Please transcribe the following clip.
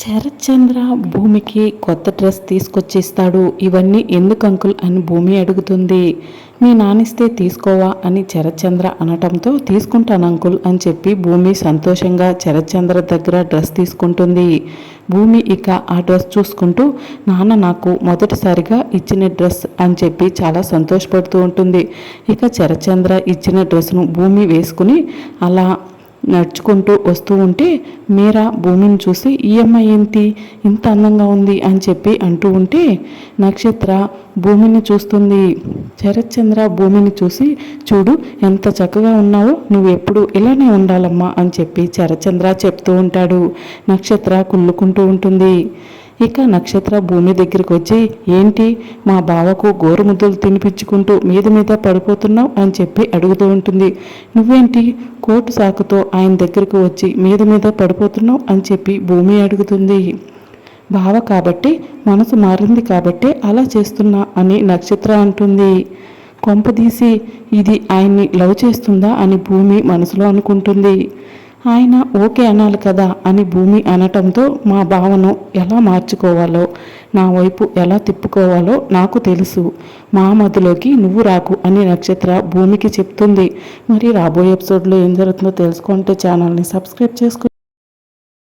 శరత్చంద్ర భూమికి కొత్త డ్రెస్ తీసుకొచ్చిస్తాడు. ఇవన్నీ ఎందుకు అంకుల్ అని భూమి అడుగుతుంది. మీ నానిస్తే తీసుకోవా అని శరత్చంద్ర అనటంతో తీసుకుంటాను అంకుల్ అని చెప్పి భూమి సంతోషంగా శరత్చంద్ర దగ్గర డ్రెస్ తీసుకుంటుంది. భూమి ఇక ఆ డ్రెస్ చూసుకుంటూ నాన్న నాకు మొదటిసారిగా ఇచ్చిన డ్రెస్ అని చెప్పి చాలా సంతోషపడుతూ ఉంటుంది. ఇక శరత్చంద్ర ఇచ్చిన డ్రెస్ను భూమి వేసుకుని అలా నడుచుకుంటూ వస్తూ ఉంటే మీరా భూమిని చూసి ఈ అమ్మాయి ఏంటి? ఇంత అందంగా ఉంది అని చెప్పి అంటూ ఉంటే నక్షత్ర భూమిని చూస్తుంది. శరత్చంద్ర భూమిని చూసి చూడు ఎంత చక్కగా ఉన్నావో. నువ్వు ఎప్పుడు ఇలానే ఉండాలమ్మా అని చెప్పి శరత్చంద్ర చెప్తూ ఉంటాడు. నక్షత్ర కుళ్ళుకుంటూ ఉంటుంది. ఇక నక్షత్ర భూమి దగ్గరికి వచ్చి ఏంటి? మా బావకు గోరుముద్దలు తినిపించుకుంటూ మీద మీద పడిపోతున్నావు? అని చెప్పి అడుగుతూ ఉంటుంది. నువ్వేంటి? కోటు సాకుతో ఆయన దగ్గరకు వచ్చి మీద మీద పడిపోతున్నావు? అని చెప్పి భూమి అడుగుతుంది. బావ కాబట్టి మనసు మారింది కాబట్టి అలా చేస్తున్నా అని నక్షత్ర అంటుంది. కొంపదీసి ఇది ఆయన్ని లవ్ చేస్తుందా? అని భూమి మనసులో అనుకుంటుంది. ఆయన ఓకే అనాలి కదా అని భూమి అనటంతో మా భావను ఎలా మార్చుకోవాలో నా వైపు ఎలా తిప్పుకోవాలో నాకు తెలుసు. మా మధ్యలోకి నువ్వు రాకు అని నక్షత్ర భూమికి చెప్తుంది. మరి రాబోయే ఎపిసోడ్లో ఏం జరుగుతుందో తెలుసుకుంటే ఛానల్ని సబ్స్క్రైబ్ చేసుకో